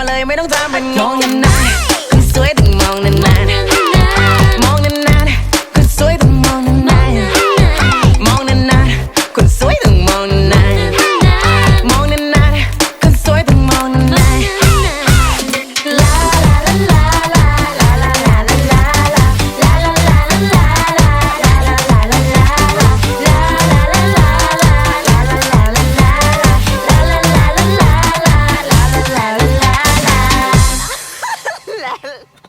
มาเลยไม่ต้องทำเป็นงงกันนะคนสวยต้องไง Joel!